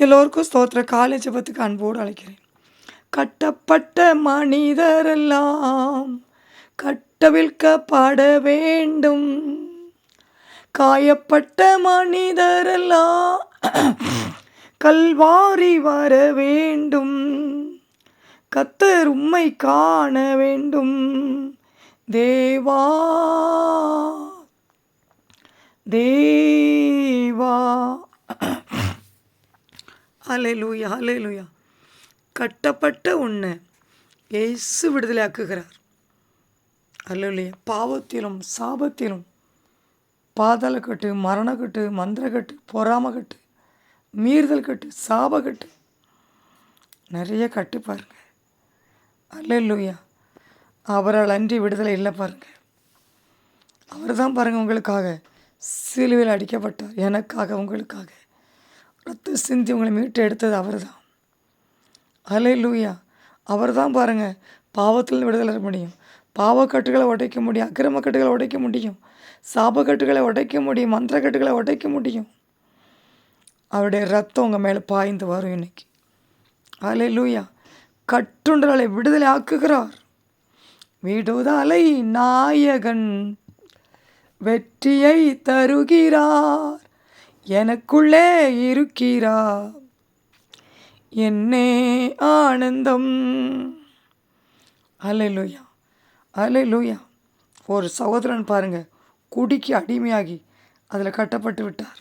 எல்லோருக்கும் ஸ்தோத்திர காலேஜ் ஜெபத்துக்கு அன்போடு அழைக்கிறேன். கட்டப்பட்ட மனிதரெல்லாம் கட்டவிழ்க்கப்பட வேண்டும். காயப்பட்ட மனிதரெல்லாம் கல்வாரி வர வேண்டும். கத்தர் உம்மை காண வேண்டும். தேவா தேவா. ஹalleluya ஹalleluya கட்டப்பட்ட உன்னை ஏசு விடுதலையாக்குகிறார். அல்லையா பாவத்திலும் சாபத்திலும் பாதாளக்கட்டு மரணக்கட்டு மந்திரக்கட்டு பொறாமக்கட்டு மீறுதல் கட்டு சாபக்கட்டு நிறைய கட்டு பாருங்க. அல்லையா அவரால் அன்றி விடுதலை இல்லை பாருங்க. அவர் தான் பாருங்கள் உங்களுக்காக சிலுவையில் அடிக்கப்பட்டார். எனக்காக உங்களுக்காக. ரத்த சிந்தி உங்களை மீட்டு எடுத்தது அவர் தான் அலே லூயா அவர் தான் பாருங்கள் பாவத்தில் விடுதலை முடியும். பாவக்கட்டுகளை உடைக்க முடியும் அக்கிரமக்கட்டுகளை உடைக்க முடியும். சாபக்கட்டுகளை உடைக்க முடியும் மந்திரக்கட்டுகளை உடைக்க முடியும். அவருடைய ரத்தம் உங்கள் மேலே பாய்ந்து வரும் இன்னைக்கு. அலே லூயா கட்டுண்டலை விடுதலை ஆக்குகிறார். விடுதலை நாயகன் வெற்றியை தருகிறார். எனக்குள்ளே இருக்கிறா. என்னே ஆனந்தம். அலையிலுயா அலையிலுயா. ஒரு சகோதரன் பாருங்க குடிக்கு அடிமையாகி அதில் கட்டப்பட்டு விட்டார்.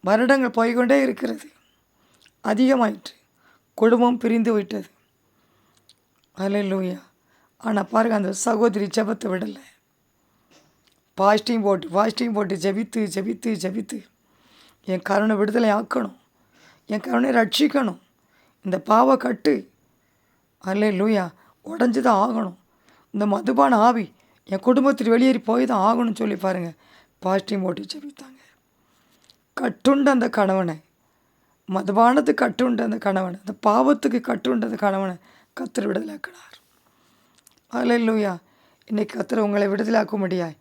வருடங்கள் போய்கொண்டே இருக்கிறது. அதிகமாயிற்று. குடும்பம் பிரிந்து விட்டது. அலையிலுயா. ஆனால் பாருங்கள் அந்த சகோதரி ஜபத்தை விடலை. பாஸ்டிங் போட்டு பாஸ்டிங் போட்டு ஜெபித்து ஜெபித்து ஜெபித்து. என் கருணை விடுதலை ஆக்கணும். என் கருணை ரட்சிக்கணும். இந்த பாவ கட்டு அல்லே லூயா உடஞ்சி தான் ஆகணும். இந்த மதுபான ஆவி என் குடும்பத்தில் வெளியேறி போய் தான் ஆகணும்னு சொல்லி பாருங்கள் பாஸ்டிங் போட்டு ஜெபித்தாங்க. கட்டுண்டு அந்த கணவனை மதுபானத்துக்கு கட்டுண்டு அந்த கணவனை அந்த பாவத்துக்கு கட்டுண்டு அந்த கணவனை கத்திர விடுதலாக்கினார் அல்லே லூயா இன்னைக்கு கத்திர உங்களை விடுதலாக்க முடியாய்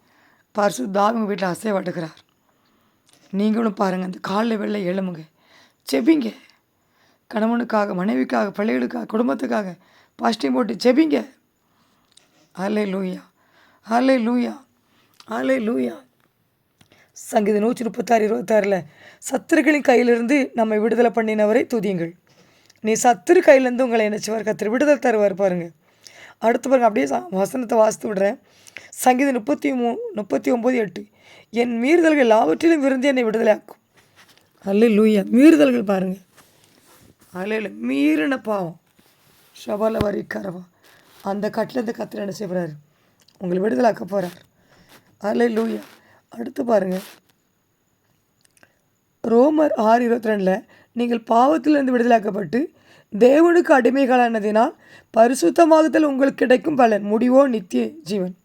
பரிசு தாவிங்க வீட்டில் அசைவாடுகிறார் நீங்களும் பாருங்கள் அந்த காலைல வெளில எழுமுங்க செபிங்க கணவனுக்காக மனைவிக்காக பிள்ளைகளுக்காக குடும்பத்துக்காக பாஸ்டிங் போட்டு செபிங்க அலே லூயா அலே லூயா அலே லூயா சங்கீத நூற்றி முப்பத்தாறு இருபத்தாறில் சத்துருக்களின் கையிலிருந்து நம்மை விடுதலை பண்ணினவரை துதியுங்கள். நீ சத்துரு கையிலேருந்து உங்களை நினச்சிவார் கத்திர விடுதலை தருவார் பாருங்கள் அடுத்து பாருங்க அப்படியே வசனத்தை வாசித்து விடுறேன். சங்கீதம் முப்பத்தி மூ முப்பத்தி ஒம்பது எட்டு. என் மீறுதல்கள் எல்லாவற்றிலும் விருந்து என்னை விடுதலையாக்கும். அல்ல லூயா மீறுதல்கள் பாருங்கள் அல்ல மீறின பாவம். ஷபால வரி கரவா. அந்த கட்டிலேருந்து கத்திர என்ன செய்கிறாரு உங்களை விடுதலாக்க போகிறார் அல்ல லூயா அடுத்து பாருங்கள் ரோமர் ஆறு இருபத்தி ரெண்டில் நீங்கள் பாவத்திலிருந்து விடுதலாக்கப்பட்டு தேவனுக்கு அடிமைகளானதினால் பரிசுத்தமாகுதல் உங்களுக்கு கிடைக்கும் பலன். முடிவோ நித்திய ஜீவன்.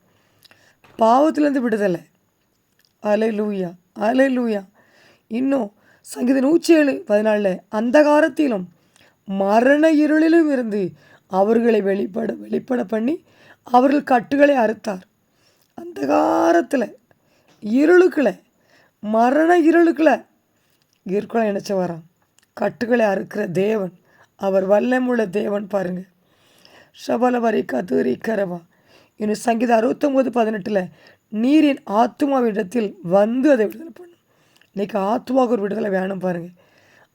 பாவத்திலேருந்து விடுதலை. அலை லூயா அலை லூயா இன்னும் சங்கீத நூற்றி ஏழு பதினாலில் அந்தகாரத்திலும் மரண இருளிலும் இருந்து அவர்களை வெளிப்பட வெளிப்பட பண்ணி அவர்கள் கட்டுகளை அறுத்தார். அந்த காரத்தில் இருளுக்களை மரண இருளுக்களை இருக்கலாம் நினச்ச வரான் கட்டுகளை அறுக்கிற தேவன் அவர் வல்லமுள்ள தேவன் பாருங்க. ஷபல வரி கரவா. இன்னும் சங்கீத அறுபத்தொம்போது பதினெட்டில் நீரின் ஆத்மாவிடத்தில் வந்து அதை விடுதலை பண்ணும். இன்றைக்கி ஆத்மாவுக்கு ஒரு விடுதலை வேணும் பாருங்க.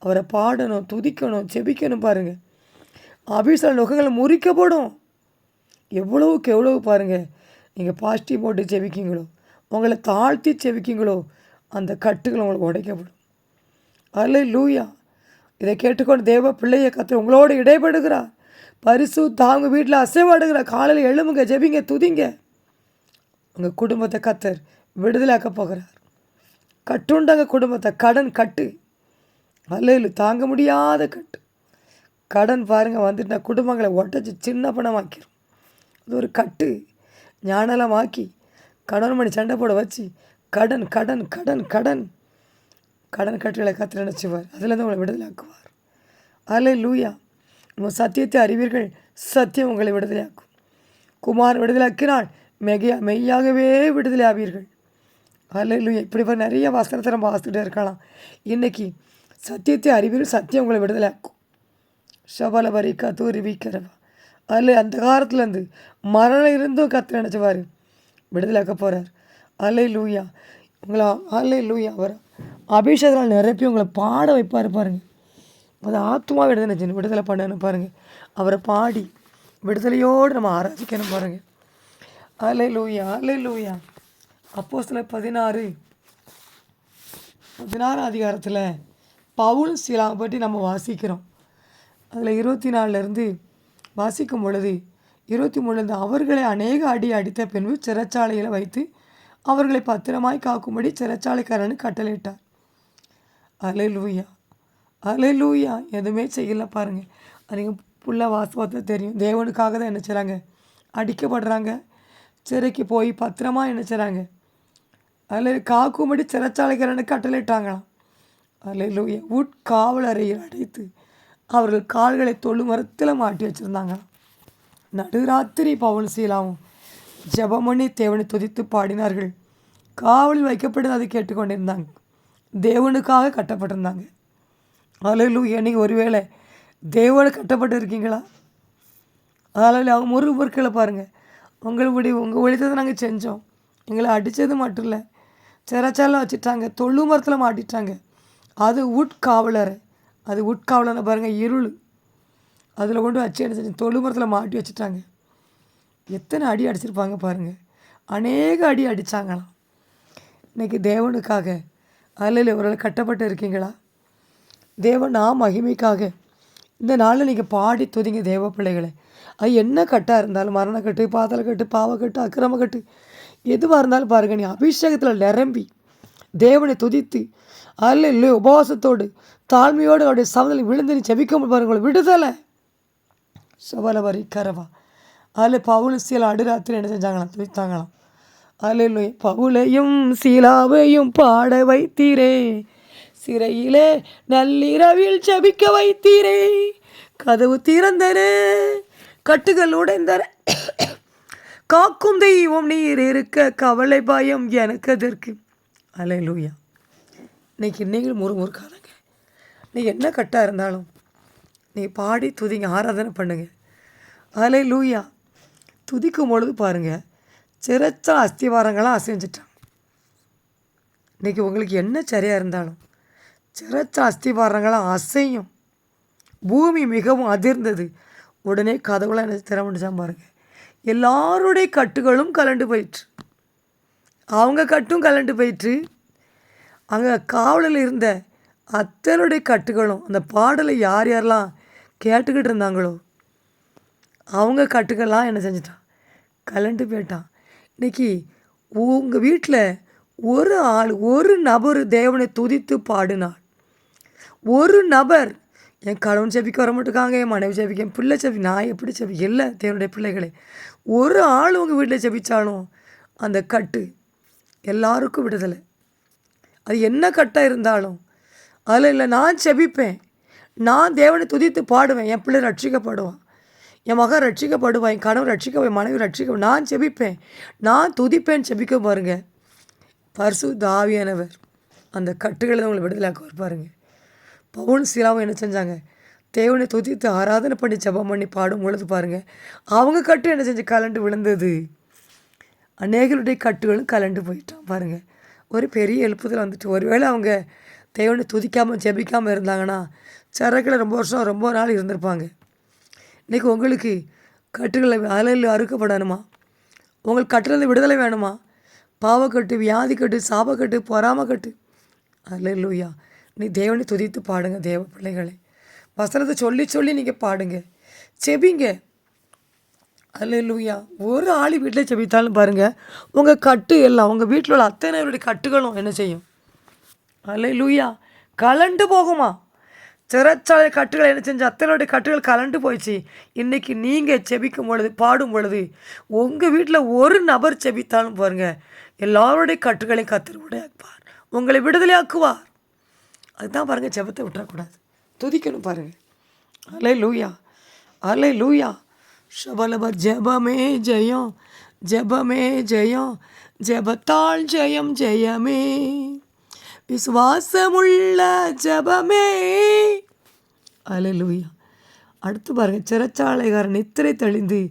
அவரை பாடணும் துதிக்கணும் செபிக்கணும் பாருங்கள் அபிசால நுகங்கள் முறிக்கப்படும். எவ்வளவுக்கு எவ்வளவு பாருங்கள் நீங்கள் பாசிட்டிவ் போட்டு ஜெபிக்கீங்களோ உங்களை தாழ்த்தி செவிக்கிங்களோ அந்த கட்டுகள் உங்களுக்கு உடைக்கப்படும். அல்ல லூயா இதை கேட்டுக்கொண்டு தேவ பிள்ளையை கத்து உங்களோடு இடைபடுகிறார். பரிசு தாங்க வீட்டில் அசைவாடுகிறார் காலையில் எழுமுங்க ஜெபிங்க துதிங்க. உங்கள் குடும்பத்தை கத்தர் விடுதலாக்க போகிறார். கட்டுண்டங்க குடும்பத்தை கடன் கட்டு. அல்ல தாங்க முடியாத கட்டு. கடன் பாருங்கள் வந்துட்டு குடும்பங்களை உடச்சி சின்ன பணமாக்கிடும் அது ஒரு கட்டு. ஞானலமாக்கி கடன் மணி சண்டை போட வச்சு கடன் கடன் கடன் கடன். கடன் கட்டுகளை கத்து நினச்சிவார். அதில் உங்களை விடுதலாக்குவார் அலை லூயா உங்கள் சத்தியத்தை அறிவீர்கள் சத்தியம் உங்களை விடுதலையாக்கும். குமார் விடுதலாக்கினால் மெகையா மெய்யாகவே விடுதலை ஆவீர்கள் அலை லூயா இப்படி நிறைய வசனத்தை நம்ம வாசிக்கிட்டே இருக்கலாம். இன்றைக்கி சத்தியத்தை அறிவீர்கள் சத்தியம் உங்களை விடுதலையாக்கும். ஷபல பரிக்கா தூரி வீக்கிறவா அதில் அந்த காலத்துலேருந்து மரணம் இருந்தும் கத்து நினச்சிவார். விடுதலையாக்க போகிறார் அலை லூயா உங்களா அலை லூயா அவர் அபிஷேகத்தில் நிரப்பி உங்களை பாட வைப்பார் பாருங்கள் அது ஆத்மா விடுதலை செஞ்சு விடுதலை பண்ணணும் பாருங்கள் அவரை பாடி விடுதலையோடு நம்ம ஆராதிக்கணும் பாருங்கள் அலை லூயா அலை லூயா அப்போ சில பதினாறு. பதினாறு அதிகாரத்தில் பவுல் சீலாவை பற்றி நம்ம வாசிக்கிறோம். அதில் இருபத்தி நாலுலேருந்து வாசிக்கும் பொழுது இருபத்தி மூணுலேருந்து அவர்களை அநேக அடி அடித்த பின்பு சிறைச்சாலையில் வைத்து அவர்களை பத்திரமாய் காக்கும்படி சிறைச்சாலைக்காரனு கட்டளையிட்டார். அலை அலையலூயா. அலை லூயா எதுவுமே செய்யல பாருங்கள் நீங்கள் புள்ள வாசவத்தை தெரியும். தேவனுக்காக தான் என்ன செய்கிறாங்க அடிக்கப்படுறாங்க. சிறைக்கு போய் பத்திரமா என்ன செய்கிறாங்க அதில் காக்கும்படி சிறைச்சாலைக்காரனு கட்டளையிட்டாங்களாம். அலையிலூய. உட்காவலறையில் அடைத்து அவர்கள் கால்களை தொழு மரத்தில் மாட்டி வச்சுருந்தாங்களாம். நடுராத்திரி பவுல் சீலாவும் ஜெபமணி தேவனை துதித்து பாடினார்கள். காவலில் வைக்கப்பட்டு அதை கேட்டுக்கொண்டிருந்தாங்க. தேவனுக்காக கட்டப்பட்டிருந்தாங்க. அலையிலூயா நீங்கள் ஒருவேளை தேவனை கட்டப்பட்டு இருக்கீங்களா அதில் அவங்க முருகு பொருட்களை பாருங்கள் உங்களுடைய உங்கள் ஒழித்ததை நாங்கள் செஞ்சோம். எங்களை அடித்தது மட்டும் இல்லை சிறைச்சால வச்சுட்டாங்க தொழு மரத்தில் மாட்டிட்டாங்க. அது உட்காவலர் அது உட்காவலரை பாருங்கள் இருள். அதில் கொண்டு வச்சு என்ன செஞ்சு தொழு மரத்தில் மாட்டி வச்சுட்டாங்க. எத்தனை அடி அடிச்சிருப்பாங்க பாருங்கள் அநேக அடி அடித்தாங்களாம் இன்றைக்கி தேவனுக்காக அதில் ஒரு கட்டப்பட்டு இருக்கீங்களா? தேவன் நான் மகிமைக்காக. இந்த நாளில் நீங்கள் பாடி துதிங்க தேவ பிள்ளைகளை. அது என்ன கட்டாக இருந்தாலும் மரணக்கட்டு பாதலக்கட்டு பாவக்கட்டு அக்கிரமக்கட்டு எதுவாக இருந்தாலும் பாருங்க நீ அபிஷேகத்தில் நிரம்பி தேவனை துதித்து அதில் இல்லை உபவாசத்தோடு தாழ்மையோடு அவருடைய சமதலை விழுந்து நீ செபிக்க பாருங்க விடுதலை. சபலவரி கரவா. அதில் பவுலும் சீலா அடுராத்திரி என்ன செஞ்சாங்களாம்? துதித்தாங்களாம். அதில் இல்லை பவுலையும் சீலாவையும் பாட வைத்தீரே. சிறையிலே நள்ளிரவில் ஜபிக்க வைத்தீரே. கதவு திறந்தன கட்டுகள் உடைந்தன. காக்கும் தெய்வம் நீர் இருக்க கவலை பயம் எனக்கு அதற்கு அலை லூயா இன்னைக்கு நீங்கள் முறுமுறுக்காதங்க நீ என்ன கட்டாக இருந்தாலும் நீ பாடி துதிங்க ஆராதனை பண்ணுங்க. அலை லூயா துதிக்கும் பொழுது பாருங்கள் சிறச்சா அஸ்திவாரங்களாக அசைஞ்சிட்டாங்க. இன்றைக்கி உங்களுக்கு என்ன சரியாக இருந்தாலும் சிறச்ச அஸ்திவாரங்களாக அசையும். பூமி மிகவும் அதிர்ந்தது. உடனே கதவுலாம் என்ன திறமுடிச்சான் பாருங்க. எல்லாருடைய கட்டுகளும் கலண்டு போயிற்று. அவங்க கட்டும் கலண்டு போயிற்று. அங்கே காவலில் இருந்த அத்தனுடைய கட்டுகளும் அந்த பாடலை யார் யாரெல்லாம் கேட்டுக்கிட்டு இருந்தாங்களோ அவங்க கட்டுக்கெல்லாம் என்ன செஞ்சிட்டான்? கலண்டு போயிட்டான். இன்னைக்கு உங்கள் வீட்டில் ஒரு ஆள் ஒரு நபர் தேவனை துதித்து பாடினார். ஒரு நபர் என் கணவன் செபிக்க வர மாட்டேங்காங்க என் மனைவி செபிக்க என் பிள்ளை செபி நான் எப்படி செபி இல்லை தேவனுடைய பிள்ளைகளே. ஒரு ஆள் உங்கள் வீட்டில் செபிச்சாலும் அந்த கட்டு எல்லாருக்கும் விடுதலை. அது என்ன கட்டாக இருந்தாலும் அதில் இல்லை நான் செபிப்பேன் நான் தேவனை துதித்து பாடுவேன் என் பிள்ளை ரட்சிக்கப்படுவான். என் மகன் ரட்சிக்கப்படுவான் என் கணவன் ரட்சிக்க மனைவி ரட்சிக்க நான் செபிப்பேன். நான் துதிப்பேன் செபிக்க பாருங்க. பரிசு தாவியானவர் அந்த கட்டுகளை உங்களை விடுதலாக்க பாருங்க. பவுன் சீலாவும் என்ன செஞ்சாங்க? தேவனை துதித்து ஆராதனை பண்ணி ஜெபம் பண்ணி பாடும் பொழுது பாருங்கள் அவங்க கட்டு என்ன செஞ்சு? கலண்டு விழுந்தது. அநேகருடைய கட்டுகளும் கலண்டு போயிட்டான் பாருங்கள் ஒரு பெரிய எழுப்புதல் வந்துட்டு. ஒருவேளை அவங்க தேவனை துதிக்காமல் ஜெபிக்காமல் இருந்தாங்கன்னா சரக்கில் ரொம்ப வருஷம் ரொம்ப நாள் இருந்திருப்பாங்க. இன்றைக்கி உங்களுக்கு கட்டுகளை அலையில் அறுக்கப்படணுமா? உங்களுக்கு கட்டுலேருந்து விடுதலை வேணுமா? பாவக்கட்டு வியாதி கட்டு சாபக்கட்டு பொறாமக்கட்டு. அதில் லூயா நீ தேவனை துதித்து பாடுங்க தேவ பிள்ளைகளை. வசனத்தை சொல்லி சொல்லி நீங்கள் பாடுங்க. செபிங்க. அல்லேலூயா. ஒரு ஆளி வீட்டில் செபித்தாலும் பாருங்கள் உங்கள் கட்டு எல்லாம் உங்கள் வீட்டில் உள்ள அத்தனை கட்டுகளும் என்ன செய்யும்? அல்லேலூயா. கலண்டு போகுமா? சிறைச்சாலை கட்டுகள் என்ன செஞ்சு அத்தனையுடைய கட்டுகள் கலண்டு போயிடுச்சு. இன்றைக்கி நீங்கள் செபிக்கும் பொழுது பாடும் பொழுது உங்கள் வீட்டில் ஒரு நபர் செபித்தாலும் பாருங்கள் எல்லாருடைய கட்டுகளையும் கத்தர் உடையாக்குவார். உங்களை விடுதலையாக்குவார். அதுதான் பாருங்கள் ஜெபத்தை விட்டுறக்கூடாது. துதிக்கணும் பாருங்கள் அலை லூயா அலை லூயா ஷபலபர் ஜெபமே ஜெயம் ஜெபமே ஜெயம் ஜெபத்தாள் ஜெயம் ஜெயமே. விசுவாசமுள்ள ஜபமே. அலலூயா அடுத்து பாருங்க சிறைச்சாலைகாரன் நித்திரை தெளிந்து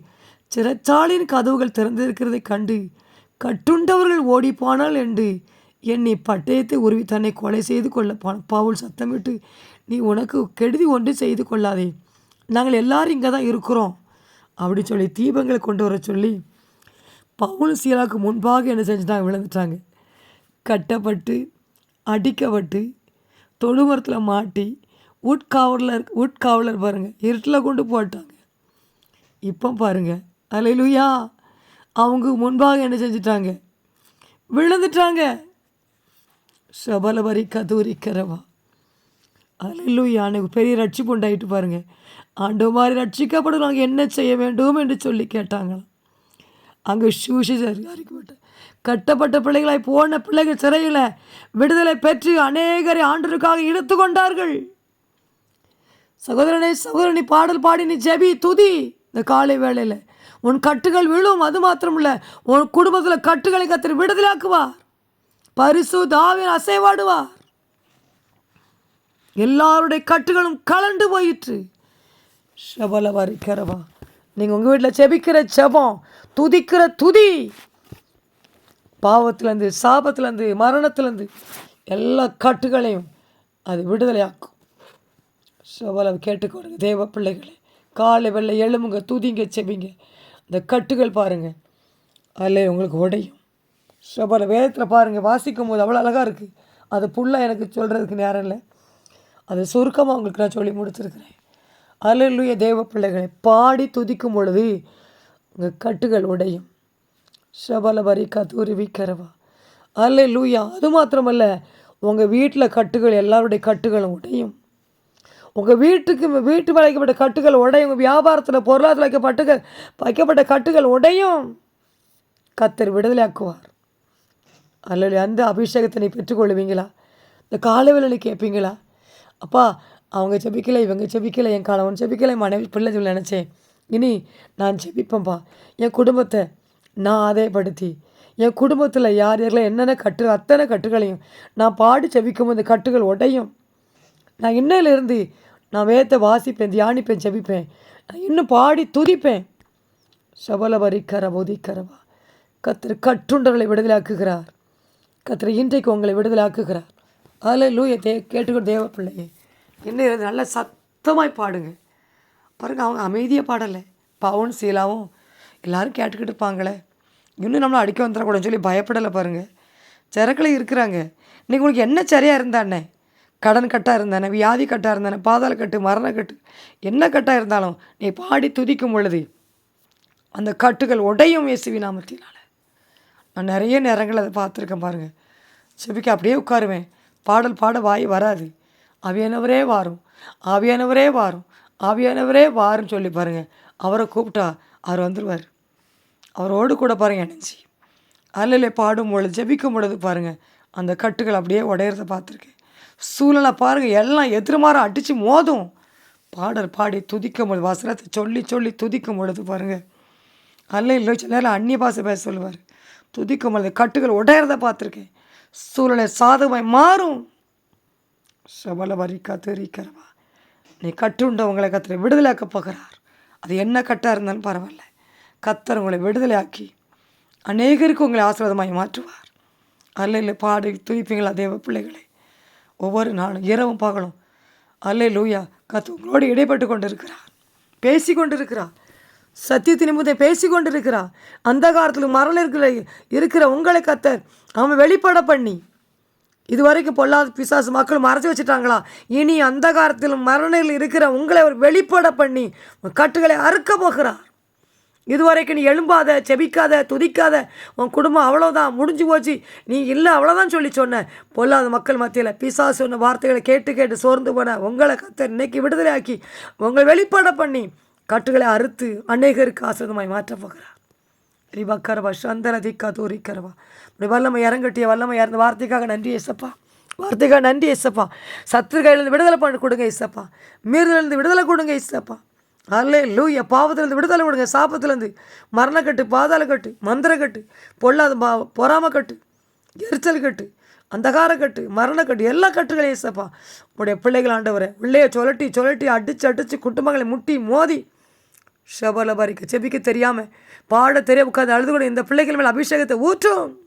சிறைச்சாலையின் கதவுகள் திறந்திருக்கிறதை கண்டு கட்டுண்டவர்கள் ஓடிப்போனால் என்று என்னை பட்டயத்தை உருவி தன்னை கொலை செய்து கொள்ள பா- பவுல் சத்தமிட்டு நீ உனக்கு கெடுதி ஒன்று செய்து கொள்ளாதே. நாங்கள் எல்லாரும் இங்கே தான் இருக்கிறோம். அப்படி சொல்லி தீபங்களை கொண்டு வர சொல்லி பவுல் சீலாவுக்கு முன்பாக என்ன செஞ்சுட்டாங்க விழுந்துட்டாங்க. கட்டப்பட்டு அடிக்கப்பட்டு தொழுமரத்தில் மாட்டி உட்காவலர் உட்காவலர் பாருங்கள் இருட்டில் கொண்டு போட்டாங்க. இப்போ பாருங்க அலையிலுயா அவங்க முன்பாக என்ன செஞ்சிட்டாங்க? விழுந்துட்டாங்க. சபலபரி கதூரிக்கிறவா அலையிலுயா எனக்கு பெரிய ரட்சிப்பு உண்டாயிட்டு பாருங்கள் ஆண்டு மாதிரி ரட்சிக்கப்படுறவங்க என்ன செய்ய வேண்டும் என்று சொல்லி கேட்டாங்களாம். அங்கே சூசிசர் அறிக்கப்பட்ட கட்டப்பட்ட பிள்ளைகளாய் போன பிள்ளைகள் சிறையில் விடுதலை பெற்று அநேகரை ஆண்டருக்காக இழுத்து கொண்டார்கள். சகோதரனை சகோதரனி பாடல் பாடி நீ ஜெபி துதி. இந்த காலை வேளையில் உன் கட்டுகள் விழும் அது மாத்திரம் இல்லை உன் குடும்பத்தில் கட்டுகளை கத்திரி விடுதலாக்குவார். பரிசு தாவின் அசைவாடுவார். எல்லாருடைய கட்டுகளும் கலண்டு போயிற்று. ஷபல வரிக்கிறவா நீங்கள் உங்கள் வீட்டில் செபிக்கிற செபம் துதிக்கிற துதி. பாவத்திலேருந்து சாபத்திலேருந்து மரணத்திலேருந்து எல்லா கட்டுகளையும் அது விடுதலையாக்கும். சபலம் கேட்டுக்கொடுங்க தேவ பிள்ளைகளை. காலை வெள்ளை எழுமுங்க துதிங்க செபிங்க இந்த கட்டுகள் பாருங்கள் அதில் உங்களுக்கு உடையும். சபல வேதத்தில் பாருங்கள் வாசிக்கும் போது அவ்வளோ அழகாக இருக்குது அது ஃபுல்லாக எனக்கு சொல்கிறதுக்கு நேரம் இல்லை. அது சுருக்கமாக உங்களுக்கு நான் சொல்லி முடிச்சிருக்கிறேன். அல்லேலூயா தேவ பிள்ளைகளை பாடி துதிக்கும் பொழுது உங்கள் கட்டுகள் உடையும். சபலபரி கதூரி கரவா அல்ல லூயா அது மாத்திரமல்ல உங்கள் வீட்டில் கட்டுகள் எல்லாருடைய கட்டுகளும் உடையும். உங்கள் வீட்டுக்கு வீட்டு வைக்கப்பட்ட கட்டுகள் உடையும். உங்கள் வியாபாரத்தில் பொருளாதார வைக்கப்பட்ட வைக்கப்பட்ட கட்டுகள் உடையும். கத்தர் விடுதலையாக்குவார். அல்ல அந்த அபிஷேகத்தை நீ பெற்றுக்கொள்வீங்களா? இந்த காலவேளை கேட்பீங்களா? அப்பா அவங்க செபிக்கலை இவங்க செபிக்கலை என் கணவன் செபிக்கலை மனைவி பிள்ளை சொல்லி நினச்சேன். இனி நான் செபிப்பேன்ப்பா என் குடும்பத்தை நான் ஆதாயப்படுத்தி என் குடும்பத்தில் யார் யாரெல்லாம் என்னென்ன கட்டு அத்தனை கட்டுகளையும் நான் பாடி செபிக்கும் இந்த கட்டுகள் உடையும். நான் இன்னையிலிருந்து நான் வேத்தை வாசிப்பேன் தியானிப்பேன் செபிப்பேன். நான் இன்னும் பாடி துதிப்பேன். சபலபரி கரபோதி கரவா கத்திர கட்டுண்டவர்களை விடுதலாக்குகிறார். கத்திர இன்றைக்கு உங்களை விடுதலாக்குகிறார். அதில் லூய தே கேட்டுக்கிற தேவ பிள்ளையே. என்ன இருந்து நல்ல சத்தமாய் பாடுங்க. பாருங்கள் அவங்க அமைதியாக பாடலை. பவுன் சீலாவும் எல்லாரும் கேட்டுக்கிட்டு இருப்பாங்களே. இன்னும் நம்மளை அடிக்க வந்துடக்கூடாதுன்னு சொல்லி பயப்படலை பாருங்கள் சிறக்கில் இருக்கிறாங்க. இன்றைக்கி உங்களுக்கு என்ன சரியாக இருந்தானே? கடன் கட்டாக இருந்தானே வியாதி கட்டாக இருந்தானே பாதாள கட்டு மரண கட்டு என்ன கட்டாக இருந்தாலும் நீ பாடி துதிக்கும் பொழுது அந்த கட்டுகள் உடையும் இயேசுவி நாமத்தினால. நான் நிறைய நேரங்கள் அதை பார்த்துருக்கேன் பாருங்கள் செபிக்க அப்படியே உட்காருவேன். பாடல் பாட வாய் வராது. ஆவியானவரே வாரும். ஆவியானவரே வாரும். ஆவியானவரே வாருன்னு சொல்லி பாருங்கள் அவரை கூப்பிட்டா அவர் வந்துடுவார் அவரோடு கூட பாருங்கள் நினச்சி அல்லையில் பாடும் பொழுது ஜபிக்கும் பொழுது பாருங்கள் அந்த கட்டுகள் அப்படியே உடையிறத பார்த்துருக்கேன். சூழலை பாருங்கள் எல்லாம் எதிர்மாற அடித்து மோதும். பாடல் பாடி துதிக்கும் பொழுது வசனத்தை சொல்லி சொல்லி துதிக்கும் பொழுது பாருங்கள் அல்ல இல்லை சில நேரம் அந்நிய பாசை பேச சொல்லுவார். துதிக்கும் பொழுது கட்டுகள் உடையிறத பார்த்துருக்கேன். சூழலை சாதமாய் மாறும். சபல வரி கத்திரிக்கிறவா நீ கட்டுண்டவங்களை கத்திர விடுதலையாக்க போகிறார். அது என்ன கட்டாக இருந்தாலும் பரவாயில்ல. கத்தர் உங்களை விடுதலையாக்கி அநேகருக்கு உங்களை ஆசீர்வாதமாகி மாற்றுவார். அல்லையில் பாடி துதிப்பீங்களா தேவ பிள்ளைகளை? ஒவ்வொரு நாளும் இரவும் பகலும். அல்லை லூயா கத்து உங்களோடு இடைப்பட்டு கொண்டிருக்கிறார். பேசி கொண்டிருக்கிறார் சத்தியத்தின் முதல் பேசி கொண்டிருக்கிறார் அந்த காலத்தில் மரணம் இருக்கிற இருக்கிற உங்களை கத்தர் அவன் வெளிப்பட பண்ணி இதுவரைக்கும் பொல்லாத பிசாசு மக்கள் மறைச்சி வச்சுட்டாங்களா? இனி அந்த காலத்தில் மரணில் இருக்கிற உங்களை அவர் வெளிப்பட பண்ணி கட்டுகளை அறுக்க போகிறார். இதுவரைக்கும் நீ எழும்பாத செபிக்காத துதிக்காத உன் குடும்பம் அவ்வளோதான் முடிஞ்சு போச்சு. நீ இல்லை அவ்வளோதான் சொல்லி சொன்ன. பொல்லாத மக்கள் மத்தியில் பிசா சொன்ன வார்த்தைகளை கேட்டு கேட்டு சோர்ந்து போன உங்களை கத்த இன்னைக்கு விடுதலையாக்கி உங்களை வெளிப்பட பண்ணி கட்டுகளை அறுத்து அநேகருக்கு ஆசிரதமாய் மாற்றப் போகிறார். ரிபக்கரவா சந்தன திக்கா தூரிக்கரவா இப்படி வல்லமை இறங்கட்டிய வல்லமை இறந்த வார்த்தைக்காக நன்றி ஏசப்பா. வார்த்தைக்காக நன்றி ஏசப்பா. சத்துருகையிலேருந்து விடுதலை பண்ணி கொடுங்க ஏசப்பா. மீறுதலேருந்து விடுதலை கொடுங்க ஏசப்பா. அல்லே லூய பாவத்திலேருந்து விடுதலை கொடுங்க சாபத்துலேருந்து. மரணக்கட்டு பாதாள கட்டு மந்திரக்கட்டு பொல்லாத பா பொறாம கட்டு எரிச்சல் கட்டு அந்தகார கட்டு மரணக்கட்டு எல்லா கட்டுகளையும் ஏசப்பா. உடைய பிள்ளைகள் ஆண்டவரை பிள்ளைய சொலட்டி சொலட்டி அடித்து அடித்து குடும்பங்களை முட்டி மோதி ஷபல செபிக்க தெரியாமல் பாட தெரிய உட்காந்து அழுது கூட இந்த பிள்ளைகள் மேலே அபிஷேகத்தை ஊற்றும்.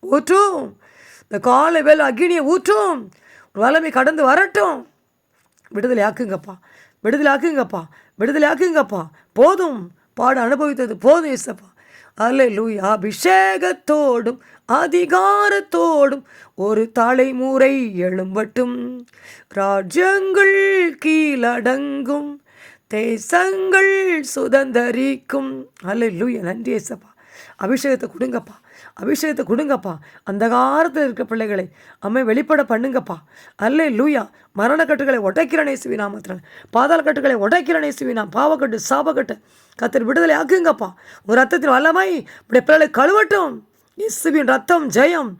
ஊற்றும். இந்த காலை வேலை அக்னியை ஊற்றும். வளமை கடந்து வரட்டும். விடுதலை ஆக்குங்கப்பா. விடுதலை ஆக்குங்கப்பா. விடுதலை ஆக்குங்கப்பா. போதும். பாட அனுபவித்தது போதும் இசப்பா அல்ல லூயா அபிஷேகத்தோடும் அதிகாரத்தோடும் ஒரு தலைமுறை எழும்பட்டும். ராஜ்யங்கள் கீழடங்கும். தேசங்கள் சுதந்தரிக்கும். அல்ல லூயா நன்றி ஏசப்பா. அபிஷேகத்தை கொடுங்கப்பா. அபிஷேகத்தை கொடுங்கப்பா. அந்த காலத்தில் இருக்க பிள்ளைகளை அம்மை வெளிப்பட பண்ணுங்கப்பா. அல்லே லூயா மரணக்கட்டுகளை உடைக்கிறனே நேசுவி நாமத்தில் பாதாள கட்டுகளை உடைக்கிற நேசுவி பாவக்கட்டு சாபக்கட்டு. கத்தர் விடுதலை ஆக்குங்கப்பா. உங்கள் ரத்தத்தின் வல்லமை. இப்படி பிள்ளைகளை கழுவட்டும். இயேசுவின் ரத்தம் ஜெயம்.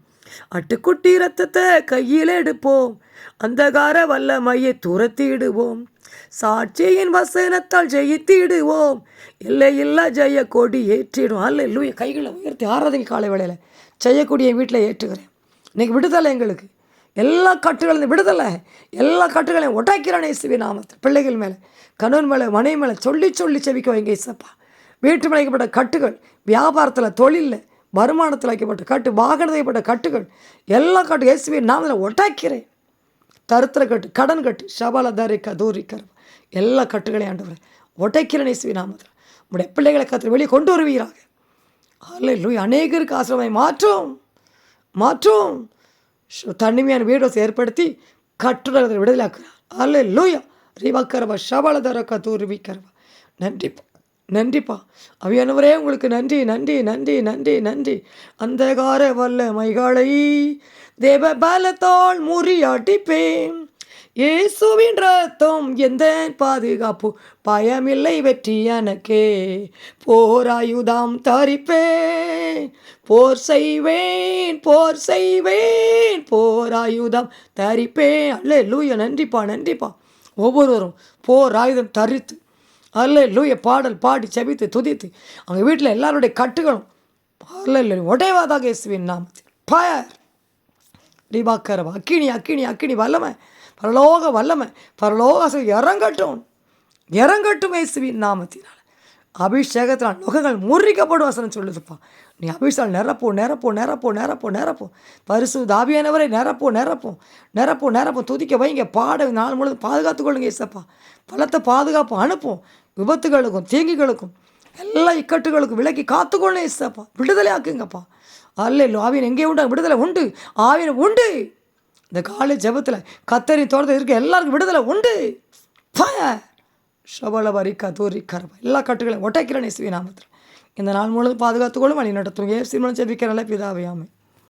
அட்டுக்குட்டி ரத்தத்தை கையில் எடுப்போம். அந்தகார வல்லமையை துரத்திடுவோம் சாட்சியின் வசனத்தால் ஜெயித்திடுவோம் இல்லை இல்லை ஜெய கொடி ஏற்றிடும். அல்ல இல்லைய கைகளை உயர்த்தி ஆராதனை காலை வேளையில் செய்யக்கூடிய வீட்டில் ஏற்றுகிறேன். இன்னைக்கு விடுதலை எங்களுக்கு. எல்லா கட்டுகளையும் விடுதலை. எல்லா கட்டுகளையும் உடைக்கிறானே இசுவி நாமத்தில். பிள்ளைகள் மேலே கணவன் மேலே மனைவி மேலே சொல்லி சொல்லி செவிக்க வைங்க இசப்பா வீட்டு மேலே கட்டுகள் வியாபாரத்தில் தொழிலில் வருமானத்தில் வைக்கப்பட்ட கட்டு வாகனத்தில் வைக்கப்பட்ட கட்டுகள் எல்லா கட்டு இயேசுவி நாமத்தில் உடைக்கிறேன் தருத்திர கட்டு கடன் கட்டு சபலதாரி கதூரி கர்வ. எல்லா கட்டுகளையும் ஆண்டவர் ஒட்டைக்கிறேன் எஸ்வி நாமத்தில் உடைய பிள்ளைகளை கத்திர வெளியே கொண்டு வருவீராக. அல்ல லூய் அநேகருக்கு ஆசிரமை மாற்றும். மாற்றும். தனிமையான வீடோஸ் ஏற்படுத்தி கட்டுரை விடுதலாக்குறார் அல்ல லூயா ரிவக்கரவா ஷபால கதூரி கரவா. நன்றிப்பா நன்றிப்பா. அவையானவரே உங்களுக்கு நன்றி நன்றி நன்றி நன்றி நன்றி. அந்தகார வல்ல மைகாலை தேவ பலத்தால் முறியாட்டிப்பேன் இயேசுவின் ரத்தம் எந்த பாதுகாப்பு? பயமில்லை வெற்றி எனக்கே. போராயுதாம் தரிப்பேன். போர் செய்வேன் போர் செய்வேன். போராயுதம் தரிப்பேன். அல்ல லூயோ நன்றிப்பா நன்றிப்பா. ஒவ்வொருவரும் போர் ஆயுதம் தரித்து அல்ல லூய பாடல் பாடி செபித்து துதித்து. அவங்க வீட்டில் எல்லாருடைய கட்டுகளும் அல்ல உடைவாதாக இயேசுவின் நாமத்தில். பயர் ரிபாக்கரவா அக்கினி அக்கினி அக்கினி வல்லமை. பரலோக வல்லமை. பரலோக இறங்கட்டும். இறங்கட்டும் இயேசுவின் நாமத்தினால் அபிஷேகத்தில் நுகங்கள் முறிக்கப்படும் வசனம் சொல்லுதுப்பா. நீ அபிஷேகம் நிரப்போ நிரப்போ நிரப்போ நிரப்போ நிரப்போ. பரிசு தாபியானவரை நிரப்போ நிரப்போ. நிரப்போ நிரப்போ. துதிக்க வைங்க. பாட நாள் முழுவதும் பாதுகாத்துக்கொள்ளுங்க இசப்பா பலத்தை பாதுகாப்பு அனுப்பும். விபத்துகளுக்கும் தீங்குகளுக்கும் எல்லா இக்கட்டுகளுக்கும் விலக்கி காத்துக்கொள்ள இசப்பா விடுதலை ஆக்குங்கப்பா. அல்ல ஆவியன் எங்கே உண்டு விடுதலை உண்டு. ஆவியன் உண்டு. இந்த காலை ஜெபத்தில் கத்தரி தோட்டத்தில் இருக்க எல்லாருக்கும் விடுதலை உண்டு. ஃபயர் ஷபலபரி கதூரி கரபா. எல்லா கட்டுகளையும் ஒட்டைக்கிறேன் இசுவி நாமத்தில். இந்த நாள் முழுவதும் பாதுகாத்துக்கொள்ளும் வழி நடத்தும் ஏசி மூலம் ஜெபிக்கிறல பிதாவையாமை